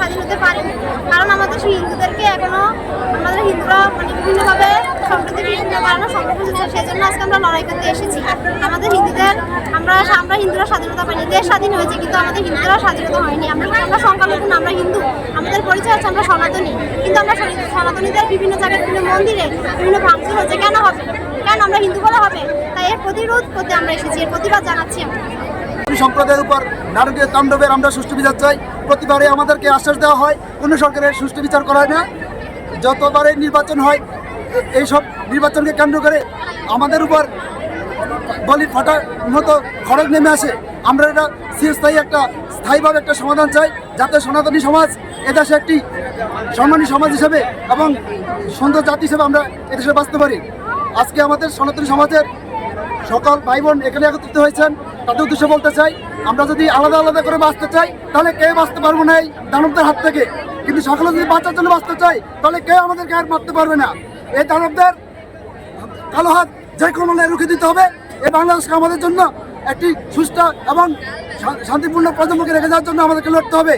স্বাধীন হতে পারেনি কারণ আমাদের সেই হিন্দুদেরকে এখনও আমাদের হিন্দুরা মানে বিভিন্নভাবে সম্প্রতি বিভিন্ন কারণে সংরক্ষণ হচ্ছে সেই জন্য আজকে আমরা লড়াই করতে এসেছি। আমাদের হিন্দুদের, আমরা আমরা হিন্দুরা স্বাধীনতা পাইনি, দেশ স্বাধীন হয়েছে, কিন্তু আমাদের হিন্দুরা স্বাধীনতা হয়নি। আমরা আমরা সংখ্যালঘু আমরা হিন্দু। আমাদের পরিচয় হচ্ছে আমরা সনাতনী। কিন্তু আমরা সনাতনী- সনাতনীদের বিভিন্ন জায়গায় বিভিন্ন মন্দিরে বিভিন্ন ভাঙচুর হচ্ছে। কেন হবে? কেন আমরা হিন্দু বলে হবে? তাই এর প্রতিরোধ করতে আমরা এসেছি, এর প্রতিবাদ জানাচ্ছি আমরা। মুসলিম সম্প্রদায়ের উপর নারকীয় তাণ্ডবের আমরা সুষ্ঠু বিচার চাই। প্রতিবারে আমাদেরকে আশ্বাস দেওয়া হয়, কোনো সরকারের সুষ্ঠু বিচার করা হয় না। যতবারে নির্বাচন হয়, এইসব নির্বাচনকে কেন্দ্র করে আমাদের উপর বলি ফাটার মতো খড়গ নেমে আসে। আমরা এটা চিরস্থায়ী একটা, স্থায়ীভাবে একটা সমাধান চাই, যাতে সনাতনী সমাজ এদেশে একটি সম্মানী সমাজ হিসেবে এবং সুন্দর জাতি হিসেবে আমরা এদেশে বাঁচতে পারি। আজকে আমাদের সনাতনী সমাজের সকল ভাই বোন এখানে একত্রিত হয়েছেন। তাদের উদ্দেশ্যে বলতে চাই, আমরা যদি আলাদা আলাদা করে বাঁচতে চাই, তাহলে কেউ বাঁচতে পারব না এই দানবদের হাত থেকে? কিন্তু সকলে যদি বাঁচার জন্য বাঁচতে চাই তাহলে কেউ আমাদেরকে আর মারতে পারবে না? এই দানবদের কালো হাত যে কোনো রুখে দিতে হবে। এই বাংলাদেশকে আমাদের জন্য একটি সুস্থ এবং শান্তিপূর্ণ প্রজন্মকে রেখে যাওয়ার জন্য আমাদেরকে লড়তে হবে।